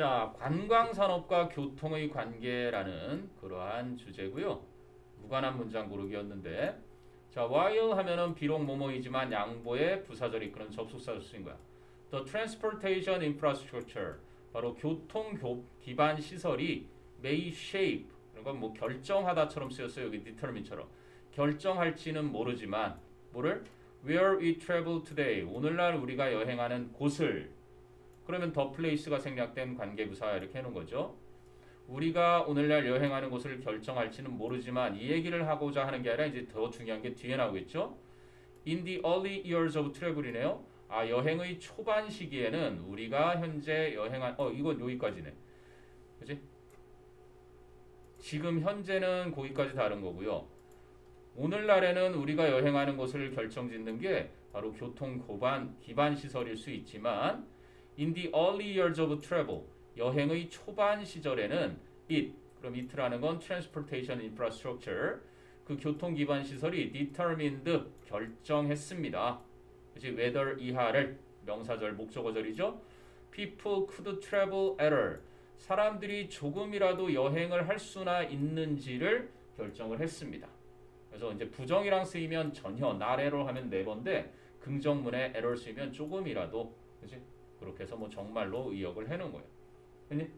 자, 관광 산업과 교통의 관계라는 그러한 주제고요. 무관한 문장 고르기였는데 자, while 하면은 비록 뭐뭐이지만 양보의 부사절 이끄는 접속사로 쓰인 거야. The transportation infrastructure 바로 교통 교, 기반 시설이 may shape 이건 뭐 결정하다처럼 쓰였어요. 여기 determine처럼 결정할지는 모르지만 뭐를 where we travel today 오늘날 우리가 여행하는 곳을 그러면 더 플레이스가 생략된 관계부사 이렇게 해놓은 거죠. 우리가 오늘날 여행하는 곳을 결정할지는 모르지만 이 얘기를 하고자 하는 게 아니라 이제 더 중요한 게 뒤에 나오겠죠. In the early years of travel이네요. 아 여행의 초반 시기에는 우리가 현재 여행한 어 이건 여기까지네. 그지? 지금 현재는 거기까지 다른 거고요. 오늘날에는 우리가 여행하는 곳을 결정짓는 게 바로 교통 고반 기반 시설일 수 있지만 in the early years of travel 여행의 초반 시절에는 it 그럼 it라는 건 transportation infrastructure 그 교통 기반 시설이 determined 결정했습니다. 그지 whether 이하를 명사절 목적어절이죠. people could travel at all 사람들이 조금이라도 여행을 할 수나 있는지를 결정을 했습니다. 그래서 이제 부정이랑 쓰이면 전혀 나래로 하면 네 번데 긍정문에 에러 쓰이면 조금이라도 그지 그렇게 해서 뭐 정말로 의역을 해놓은 거예요. 됐니?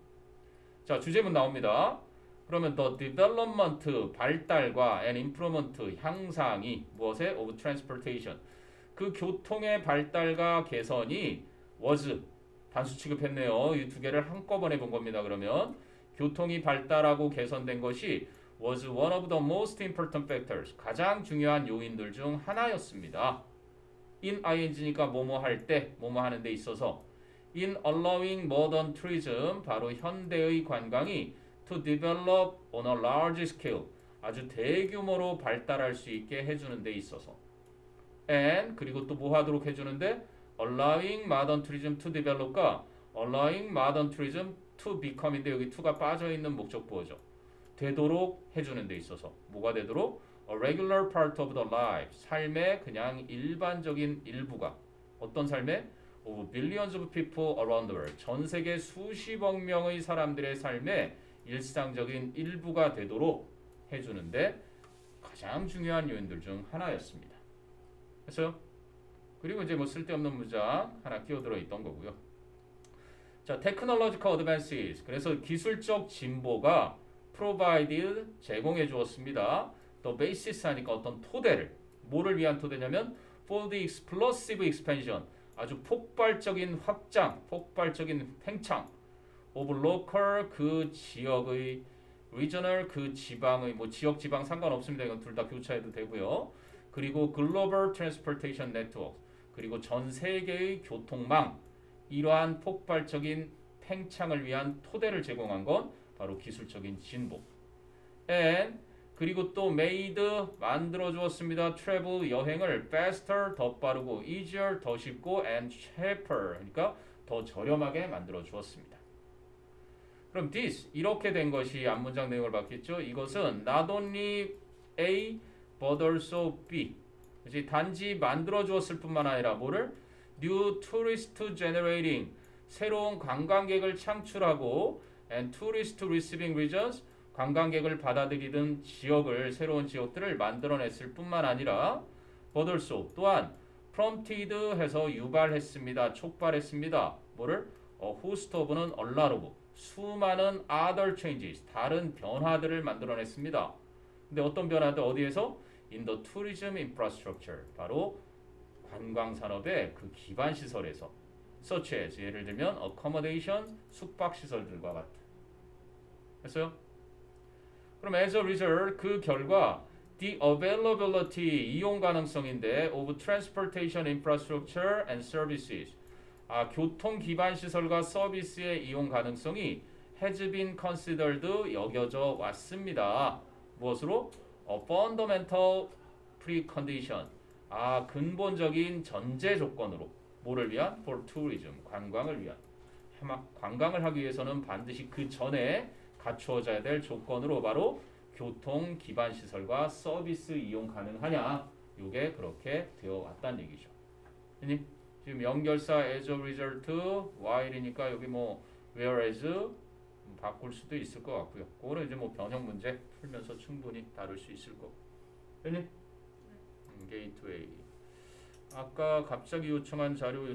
자 주제문 나옵니다. 그러면 the development 발달과 and improvement 향상이 무엇에 of transportation 그 교통의 발달과 개선이 was 단수 취급했네요. 이 두 개를 한꺼번에 본 겁니다. 그러면 교통이 발달하고 개선된 것이 was one of the most important factors 가장 중요한 요인들 중 하나였습니다. in ing니까 뭐뭐 할 때, 뭐뭐 하는 데 있어서 in allowing modern tourism 바로 현대의 관광이 to develop on a large scale 아주 대규모로 발달할 수 있게 해주는 데 있어서 and 그리고 또 뭐 하도록 해주는데 allowing modern tourism to develop과 allowing modern tourism to become인데 여기 to가 빠져 있는 목적보어죠. 되도록 해주는 데 있어서 뭐가 되도록 a regular part of the life 삶의 그냥 일반적인 일부가 어떤 삶의 of billions of people around the world 전 세계 수십억 명의 사람들의 삶의 일상적인 일부가 되도록 해주는데 가장 중요한 요인들 중 하나였습니다. 그래서 그리고 이제 뭐 쓸데없는 문장 하나 끼어들어 있던 거고요. 자, technological advances. 그래서 기술적 진보가 provided 제공해 주었습니다. the basis 하니까 어떤 토대를 뭐를 위한 토대냐면 for the explosive expansion 아주 폭발적인 확장, 폭발적인 팽창 of local 그 지역의 regional 그 지방의 뭐 지역 지방 상관없습니다. 이건 둘 다 교차해도 되고요. 그리고 global transportation network 그리고 전 세계의 교통망 이러한 폭발적인 팽창을 위한 토대를 제공한 건 바로 기술적인 진보. and 그리고 또 made 만들어 주었습니다. travel 여행을 faster 더 빠르고 easier 더 쉽고 and cheaper 그러니까 더 저렴하게 만들어 주었습니다. 그럼 this 이렇게 된 것이 앞 문장 내용을 봤겠죠. 이것은 not only A but also B 그지 단지 만들어 주었을 뿐만 아니라 뭐를 new tourist generating 새로운 관광객을 창출하고 and tourist receiving regions 관광객을 받아들이는 지역을 새로운 지역들을 만들어냈을 뿐만 아니라 also 또한 prompted 해서 유발했습니다. 촉발했습니다. 뭐를? 어, a lot of 수많은 other changes 다른 변화들을 만들어냈습니다. 근데 어떤 변화들 어디에서? in the tourism infrastructure 바로 관광 산업의 그 기반 시설에서 such as 예를 들면 accommodation 숙박 시설들과 같은 했어요? 그럼 as a result 그 결과 the availability 이용 가능성인데 of transportation infrastructure and services 아 교통 기반 시설과 서비스의 이용 가능성이 has been considered 여겨져 왔습니다. 무엇으로? A fundamental precondition 아 근본적인 전제 조건으로 뭐를 위한? For tourism 관광을 위한 관광을 하기 위해서는 반드시 그 전에 갖추어져야 될 조건으로 바로 교통 기반 시설과 서비스 이용 가능하냐 요게 그렇게 되어 왔다는 얘기죠. 님 지금 연결사 as a result while이니까 여기 뭐 whereas 음, 바꿀 수도 있을 것 같고요. 그거는 이제 뭐 변형 문제 풀면서 충분히 다룰 수 있을 거고. 됐니? 음, 게이트웨이. 아까 갑자기 요청한 자료